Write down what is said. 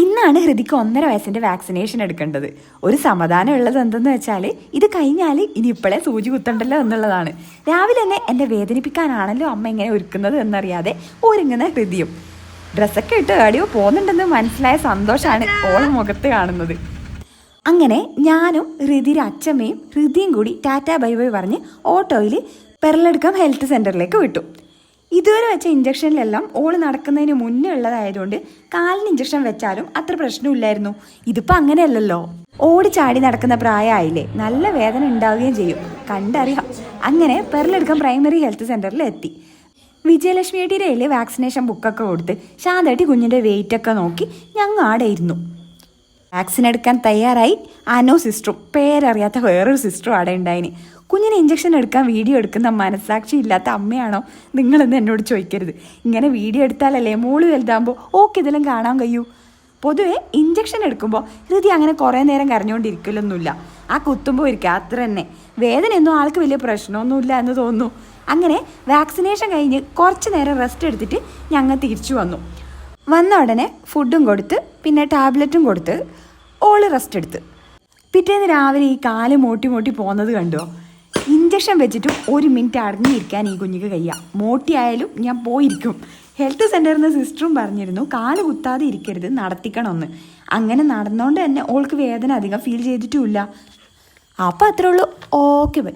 ഇന്നാണ് ഹൃതിക്ക് ഒന്നര വയസ്സിന്റെ വാക്സിനേഷൻ എടുക്കേണ്ടത്. ഒരു സമാധാനം ഉള്ളത് എന്തെന്ന് വെച്ചാൽ ഇത് കഴിഞ്ഞാൽ ഇനി ഇപ്പോഴേ സൂചി കുത്തണ്ടല്ലോ എന്നുള്ളതാണ്. രാവിലെ തന്നെ എന്നെ വേദനിപ്പിക്കാനാണല്ലോ അമ്മ ഇങ്ങനെ ഒരുക്കുന്നത് എന്നറിയാതെ ഒരുങ്ങുന്ന ഹൃതിയും. ഡ്രസ്സൊക്കെ ഇട്ട് എവിടെയോ പോകുന്നുണ്ടെന്ന് മനസ്സിലായ സന്തോഷമാണ് ഓളം മുഖത്ത് കാണുന്നത്. അങ്ങനെ ഞാനും ഹൃതിയുടെ അച്ഛമ്മയും ഹൃതിയും കൂടി ടാറ്റ ബൈ ബൈ പറഞ്ഞ് ഓട്ടോയിൽ പെരലെടുക്കം ഹെൽത്ത് സെന്ററിലേക്ക് വിട്ടു. ഇതുവരെ വെച്ച ഇഞ്ചക്ഷനിലെല്ലാം ഓൾ നടക്കുന്നതിന് മുന്നേ ഉള്ളതായതുകൊണ്ട് കാലിന് ഇഞ്ചക്ഷൻ വെച്ചാലും അത്ര പ്രശ്നമില്ലായിരുന്നു. ഇതിപ്പോൾ അങ്ങനെയല്ലല്ലോ. ചാടി നടക്കുന്ന പ്രായമായില്ലേ? നല്ല വേദന ഉണ്ടാവുകയും ചെയ്യും. കണ്ടറിയാം. അങ്ങനെ പെരലെടുക്കം പ്രൈമറി ഹെൽത്ത് സെന്ററിൽ എത്തി. വിജയലക്ഷ്മിയുടെ കയ്യിൽ വാക്സിനേഷൻ ബുക്കൊക്കെ കൊടുത്ത് ശാന്തേട്ടി കുഞ്ഞിന്റെ വെയിറ്റൊക്കെ നോക്കി ഞങ്ങൾ ആടെ ഇരുന്നു. വാക്സിൻ എടുക്കാൻ തയ്യാറായി. അനോ സിസ്റ്ററും. പേരറിയാത്ത വേറൊരു സിസ്റ്ററും അവിടെ ഉണ്ടായിന്. കുഞ്ഞിന് ഇഞ്ചക്ഷൻ എടുക്കാൻ വീഡിയോ എടുക്കുന്ന മനസ്സാക്ഷി ഇല്ലാത്ത അമ്മയാണോ? നിങ്ങളെന്ന് എന്നോട് ചോദിക്കരുത്. ഇങ്ങനെ വീഡിയോ എടുത്താലല്ലേ മോൾ വലുതാകുമ്പോൾ ഓക്കെ ഇതെല്ലാം കാണാൻ കഴിയൂ? പൊതുവെ ഇഞ്ചക്ഷൻ എടുക്കുമ്പോൾ ഹൃദയം അങ്ങനെ കുറേ നേരം കരഞ്ഞുകൊണ്ടിരിക്കലൊന്നുമില്ല. ആ കുത്തുമ്പോൾ ഇരിക്കുക അത്ര തന്നെ. വേദനയൊന്നും ആൾക്ക് വലിയ പ്രശ്നമൊന്നുമില്ല എന്ന് തോന്നുന്നു. അങ്ങനെ വാക്സിനേഷൻ കഴിഞ്ഞ് കുറച്ച് നേരം റെസ്റ്റ് എടുത്തിട്ട് ഞങ്ങൾ തിരിച്ചു വന്നു. വന്ന ഉടനെ ഫുഡും കൊടുത്ത് പിന്നെ ടാബ്ലറ്റും കൊടുത്ത് ഓൾ റെസ്റ്റ് എടുത്ത്. പിറ്റേന്ന് രാവിലെ ഈ കാൽ മോട്ടി മോട്ടി പോകുന്നത് കണ്ടോ? ഇഞ്ചക്ഷൻ വെച്ചിട്ട് ഒരു മിനിറ്റ് അടങ്ങിയിരിക്കാൻ ഈ കുഞ്ഞിക്ക് കഴിയാം. മോട്ടി ആയാലും ഞാൻ പോയിരിക്കും. ഹെൽത്ത് സെന്ററിൽ നിന്ന് സിസ്റ്ററും പറഞ്ഞിരുന്നു കാൽ കുത്താതെ ഇരിക്കരുത് നടത്തിക്കണമെന്ന് അങ്ങനെ നടന്നുകൊണ്ട് തന്നെ ഓൾക്ക് വേദന അധികം ഫീൽ ചെയ്തിട്ടുമില്ല അപ്പോൾ അത്രേ ഉള്ളൂ. Okay bye